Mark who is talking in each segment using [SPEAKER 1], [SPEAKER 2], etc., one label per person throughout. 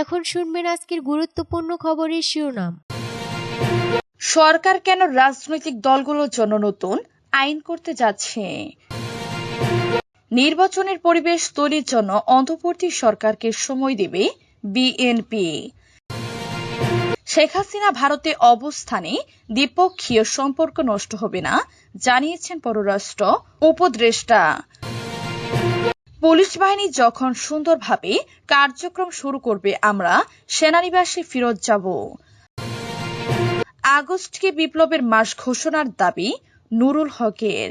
[SPEAKER 1] এখন শুনবেন আজকের গুরুত্বপূর্ণ খবরের শিরোনাম।
[SPEAKER 2] সরকার কেন রাজনৈতিক দলগুলোর জন্য নতুন আইন করতে যাচ্ছে? নির্বাচনের পরিবেশ তৈরির জন্য অন্তর্বর্তী সরকারকে সময় দেবে বিএনপি। শেখ হাসিনা ভারতে অবস্থানে দ্বিপক্ষীয় সম্পর্ক নষ্ট হবে না, জানিয়েছেন পররাষ্ট্র উপদেষ্টা। পুলিশ বাহিনী যখন সুন্দরভাবে কার্যক্রম শুরু করবে, আমরা সেনানিবাসে ফেরত যাব। আগস্টকে বিপ্লবের মাস ঘোষণার দাবি নুরুল হকের।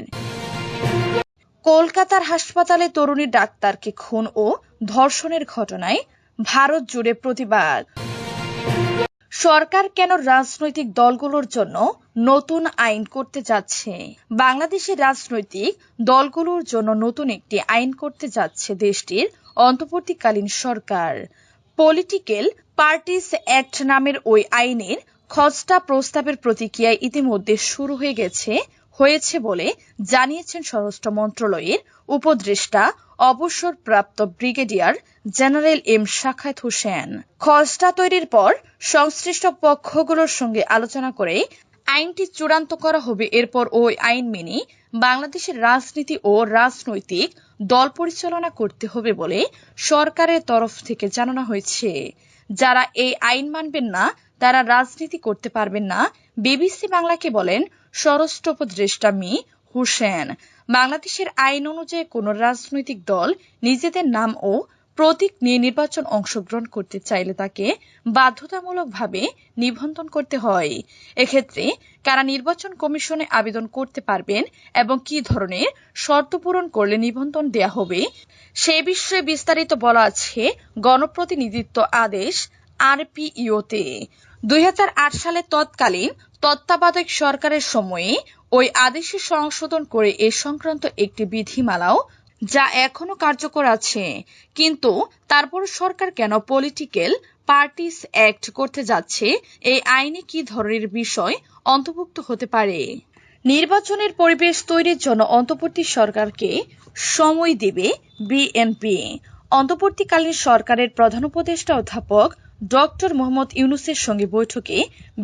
[SPEAKER 2] কলকাতার হাসপাতালে তরুণী ডাক্তারকে খুন ও ধর্ষণের ঘটনায় ভারত জুড়ে প্রতিবাদ। সরকার কেন রাজনৈতিক দলগুলোর জন্য নতুন আইন করতে যাচ্ছে? বাংলাদেশের রাজনৈতিক দলগুলোর জন্য নতুন একটি আইন করতে যাচ্ছে দেশটির অন্তর্বর্তীকালীন সরকার। পলিটিক্যাল পার্টিস অ্যাক্ট নামের ওই আইনের খসড়া প্রস্তাবের প্রতিক্রিয়া ইতিমধ্যে শুরু হয়ে গেছে, হয়েছে বলে জানিয়েছেন স্বরাষ্ট্র মন্ত্রণালয়ের উপদেষ্টা অবসরপ্রাপ্ত ব্রিগেডিয়ার জেনারেল এম শাখাত হোসেন। খসড়া তৈরির পর সংশ্লিষ্ট পক্ষগুলোর সঙ্গে আলোচনা করে আইনটি চূড়ান্ত করা হবে। এরপর ওই আইন মেনে বাংলাদেশের রাজনীতি ও রাজনৈতিক দল পরিচালনা করতে হবে বলে সরকারের তরফ থেকে জানানো হয়েছে। যারা এই আইন মানবেন না, তারা রাজনীতি করতে পারবেন না, বিবিসি বাংলাকে বলেন স্বরাষ্ট্র মি. হোসেন। বাংলাদেশের আইন অনুযায়ী কোন রাজনৈতিক দল নিজেদের নাম ও প্রতীক নিয়ে নির্বাচন অংশগ্রহণ করতে চাইলে তাকে বাধ্যতামূলকভাবে নিবন্ধন করতে হয়। এক্ষেত্রে কারা নির্বাচন কমিশনে আবেদন করতে পারবেন এবং কি ধরনের শর্ত পূরণ করলে নিবন্ধন দেয়া হবে, সে বিষয়ে বিস্তারিত বলা আছে গণপ্রতিনিধিত্ব আদেশ আরপিইওতে। দুই হাজার সালে তৎকালীন তত্ত্বাবধায়ক সরকারের সময়ে ওই আদেশে সংশোধন করে এ সংক্রান্ত একটি বিধিমালাও যা এখনও কার্যকর আছে। কিন্তু তারপর সরকার কেন পলিটিক্যাল পার্টিস অ্যাক্ট করতে যাচ্ছে? এই আইনে কি ধরনের বিষয় অন্তর্ভুক্ত হতে পারে? নির্বাচনের পরিবেশ তৈরির জন্য অন্তর্বর্তী সরকারকে সময় দেবে বিএনপি অন্তর্বর্তীকালীন সরকারের প্রধান উপদেষ্টা অধ্যাপক ডক্টর মোহাম্মদ ইউনুসের সঙ্গে বৈঠকে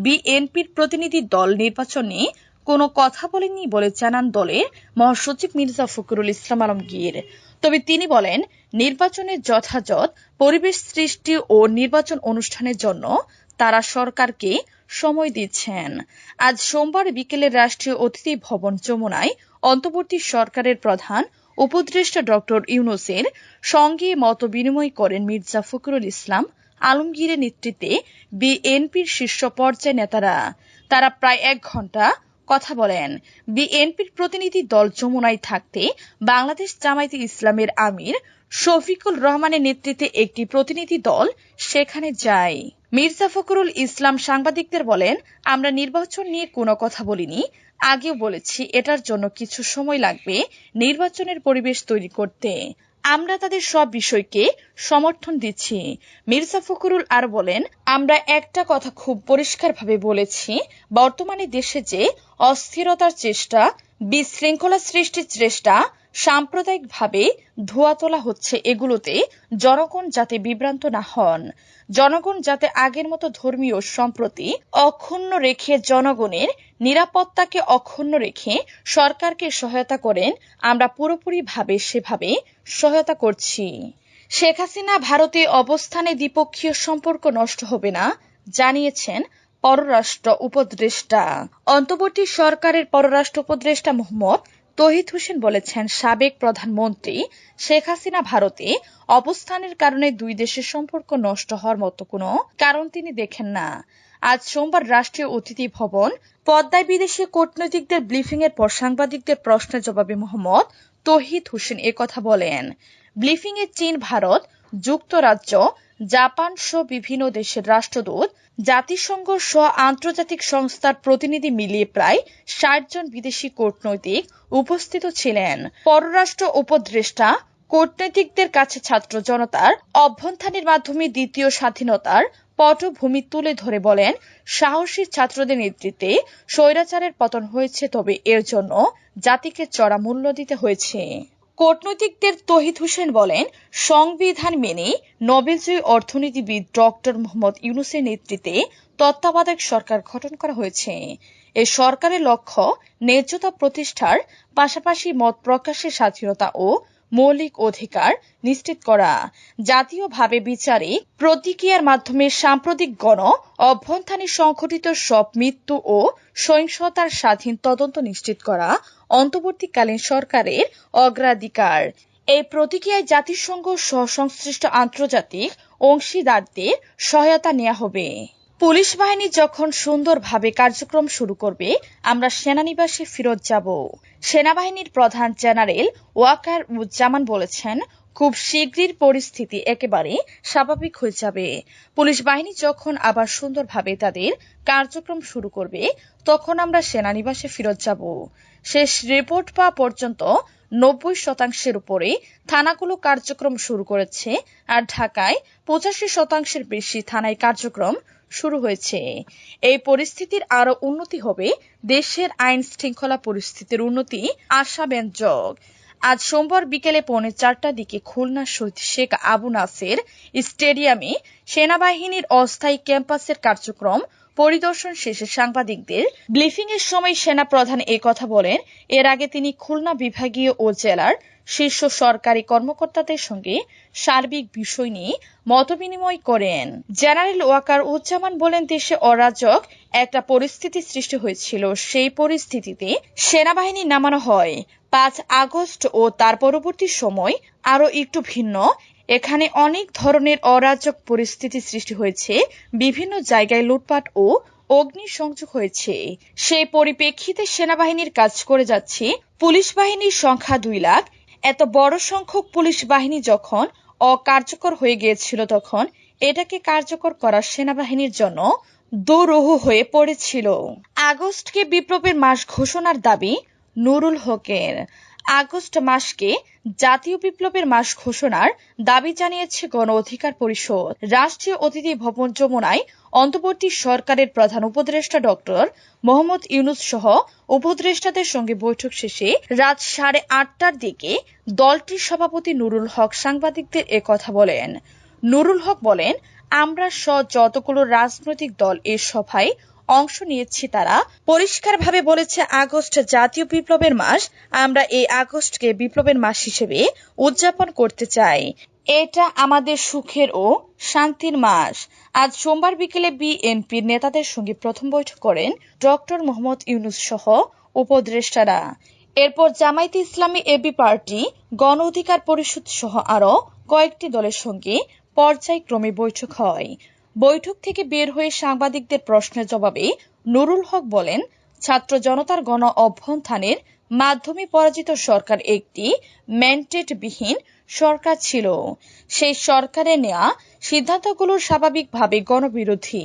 [SPEAKER 2] বিএনপির প্রতিনিধি দল নির্বাচনে কোনো কথা বলেননি বলে জানান দলের মহাসচিব মির্জা ফখরুল ইসলাম আলমগীর। তবে তিনি বলেন নির্বাচনের যথাযথ পরিবেশ সৃষ্টি ও নির্বাচন অনুষ্ঠানের জন্য তারা সরকারকে সময় দিচ্ছেন। আজ সোমবার বিকেলে রাষ্ট্রীয় অতিথি ভবন যমুনায় অন্তর্বর্তী সরকারের প্রধান উপদেষ্টা ডক্টর ইউনুসের সঙ্গে মত বিনিময় করেন মির্জা ফখরুল ইসলাম আলমগীরের নেতৃত্বে বিএনপির শীর্ষ পর্যায়ের নেতারা। তারা প্রায় এক ঘণ্টা কথা বলেন। বিএনপির প্রতিনিধি দল যমুনায় থাকতে বাংলাদেশ জামায়াতে ইসলামের আমির শফিকুল রহমানের নেতৃত্বে একটি প্রতিনিধি দল সেখানে যায়। মির্জা ফখরুল ইসলাম সাংবাদিকদের বলেন, আমরা নির্বাচন নিয়ে কোনো কথা বলিনি। আগেও বলেছি, এটার জন্য কিছু সময় লাগবে নির্বাচনের পরিবেশ তৈরি করতে। আমরা তাদের সব বিষয়কে সমর্থন দিচ্ছি। মির্জা ফখরুল আর বলেন, আমরা একটা কথা খুব পরিষ্কারভাবে বলেছি, বর্তমানে দেশে যে অস্থিরতার চেষ্টা, বিশৃঙ্খলা সৃষ্টির চেষ্টা, সাম্প্রদায়িকভাবে ধোয়া তোলা হচ্ছে এগুলোতে, জনগণ যাতে বিভ্রান্ত না হন, জনগণ যাতে আগের মতো ধর্মীয় সম্প্রতি অক্ষুণ্ণ রেখে জনগণের নিরাপত্তাকে অক্ষুণ্ণ রেখে সরকারকে সহায়তা করেন, আমরা পুরোপুরিভাবে সেভাবে সহায়তা করছি। শেখ হাসিনা ভারতে অবস্থানে দ্বিপক্ষীয় সম্পর্ক নষ্ট হবে না, জানিয়েছেন পররাষ্ট্র উপদেষ্টা। অন্তর্বর্তী সরকারের পররাষ্ট্র উপদেষ্টা মোহাম্মদ তহিদ হোসেন বলেছেন, সাবেক প্রধানমন্ত্রী শেখ হাসিনা ভারতে অবস্থানের কারণে দুই দেশের সম্পর্ক নষ্ট হওয়ার মতো কোনো কারণ তিনি দেখেন না। আজ সোমবার রাষ্ট্রীয় অতিথি ভবন, পদ্মায় বিদেশি কূটনৈতিকদের ব্রিফিং এর পর সাংবাদিকদের প্রশ্নের জবাবে মোহাম্মদ তহিদ হোসেন কথা বলেন। ব্রিফিং এ চীন, ভারত, যুক্তরাজ্য, জাপান সহ বিভিন্ন দেশের রাষ্ট্রদূত, জাতিসংঘ সহ আন্তর্জাতিক সংস্থার প্রতিনিধি মিলিয়ে প্রায় ষাট জন বিদেশি কূটনৈতিক উপস্থিত ছিলেন। পররাষ্ট্র উপদেষ্টা, কূটনীতিকদের কাছে ছাত্র জনতার অভ্যন্থানের মাধ্যমে দ্বিতীয় স্বাধীনতার পটভূমি তুলে ধরে বলেন, সাহসী ছাত্রদের নেতৃত্বে স্বৈরাচারের পতন হয়েছে, তবে এর জন্য জাতিকে চড়া মূল্য দিতে হয়েছে। কূটনৈতিকদের তহিদ হোসেন বলেন, সংবিধান মেনে নোবেলজয়ী অর্থনীতিবিদ ডক্টর মোহাম্মদ ইউনুসের নেতৃত্বে তত্ত্বাবধায়ক সরকার গঠন করা হয়েছে। এই সরকারের লক্ষ্য ন্যায্যতা প্রতিষ্ঠার পাশাপাশি মত প্রকাশের স্বাধীনতা ও মৌলিক অধিকার নিশ্চিত করা। জাতীয়ভাবে বিচারিক প্রতিক্রিয়ার মাধ্যমে সাম্প্রতিক গণ অভ্যন্থানে সংঘটিত সব মৃত্যু ও সহিংসতার স্বাধীন তদন্ত নিশ্চিত করা অন্তর্বর্তীকালীন সরকারের অগ্রাধিকার। এই প্রতিক্রিয়ায় জাতিসংঘ সহ সংশ্লিষ্ট আন্তর্জাতিক অংশীদারদের সহায়তা নেওয়া হবে। পুলিশ বাহিনী যখন সুন্দরভাবে কার্যক্রম শুরু করবে, আমরা সেনানিবাসে ফেরত যাব। সেনাবাহিনীর প্রধান জেনারেল ওয়াকার উজ্জামান বলেছেন, খুব শীঘ্রই পরিস্থিতি একেবারে স্বাভাবিক হয়ে যাবে। পুলিশ বাহিনী যখন আবার সুন্দরভাবে তাদের কার্যক্রম শুরু করবে, তখন আমরা সেনানিবাসে ফেরত যাব। শেষ রিপোর্ট পাওয়া পর্যন্ত নব্বই শতাংশের উপরে থানাগুলো কার্যক্রম শুরু করেছে আর ঢাকায় পঁচাশি শতাংশের বেশি থানায় কার্যক্রম শুরু হয়েছে। এই পরিস্থিতির আরও উন্নতি হবে দেশের আইন শৃঙ্খলা পরিস্থিতির উন্নতি আশাব্যঞ্জক। আজ সোমবার বিকেলে পৌনে চারটার দিকে খুলনা শহীদ শেখ আবু নাসের স্টেডিয়ামে সেনাবাহিনীর অস্থায়ী ক্যাম্পাসের কার্যক্রম পরিদর্শন শেষে সাংবাদিকদের ব্রিফিং এর সময় সেনা প্রধান কথা বলেন, এর আগে তিনি খুলনা বিভাগীয় ও জেলার শীর্ষ সরকারি কর্মকর্তাদের সঙ্গে সার্বিক বিষয় নিয়ে মতবিনিময় করেন। জেনারেল ওয়াকার উজ্জামান বলেন, দেশে অরাজক একটা পরিস্থিতি সৃষ্টি হয়েছিল। সেই পরিস্থিতিতে সেনাবাহিনী নামানো হয়। পাঁচ আগস্ট ও তার পরবর্তী সময় আরও একটু ভিন্ন। এখানে অনেক ধরনের অরাজক পরিস্থিতি সৃষ্টি হয়েছে। বিভিন্ন জায়গায় লুটপাট ও অগ্নিসংযোগ হয়েছে। সেই পরিপ্রেক্ষিতে সেনাবাহিনীর কাজ করে যাচ্ছে পুলিশ বাহিনীর সংখ্যা দুই লাখ। এত বড় সংখ্যক পুলিশ বাহিনী যখন অকার্যকর হয়ে গিয়েছিল তখন এটাকে কার্যকর করা সেনাবাহিনীর জন্য দুরূহ হয়ে পড়েছিল। আগস্টকে বিপ্লবের মাস ঘোষণার দাবি নুরুল হকের। আগস্ট মাসকে জাতীয় বিপ্লবের মাস ঘোষণার দাবি জানিয়েছে গণ অধিকার পরিষদ। রাষ্ট্রীয় অতিথি ভবন যমুনায় অন্তর্বর্তী সরকারের প্রধান উপদেষ্টা ডক্টর মোহাম্মদ ইউনুস সহ উপদেষ্টাদের সঙ্গে বৈঠক শেষে রাত সাড়ে আটটার দিকে দলটির সভাপতি নুরুল হক সাংবাদিকদের কথা বলেন। নুরুল হক বলেন, আমরা স যতগুলো রাজনৈতিক দল এ সভায় অংশ নিয়েছি তারা। পরিষ্কারভাবে বলেছে, আগস্ট জাতীয় বিপ্লবের মাস। আমরা এই আগস্টকে বিপ্লবের মাস হিসেবে উদযাপন করতে চাই। এটা আমাদের সুখের ও শান্তির মাস। আজ সোমবার বিকেলে বিএনপির নেতাদের সঙ্গে প্রথম বৈঠক করেন ডক্টর মোহাম্মদ ইউনুস সহ উপদেষ্টারা। এরপর জামায়াতে ইসলামী এবি পার্টি, গণ অধিকার পরিষদ সহ আরও কয়েকটি দলের সঙ্গে পর্যায়ক্রমে বৈঠক হয়। বৈঠক থেকে বের হয়ে সাংবাদিকদের প্রশ্নের জবাবে নুরুল হক বলেন, ছাত্র জনতার গণ অভ্যন্থানের মাধ্যমে পরাজিত সরকার একটি ম্যান্ডেটবিহীন সরকার ছিল। সেই সরকারের নেওয়া সিদ্ধান্তগুলো স্বাভাবিকভাবে গণবিরোধী।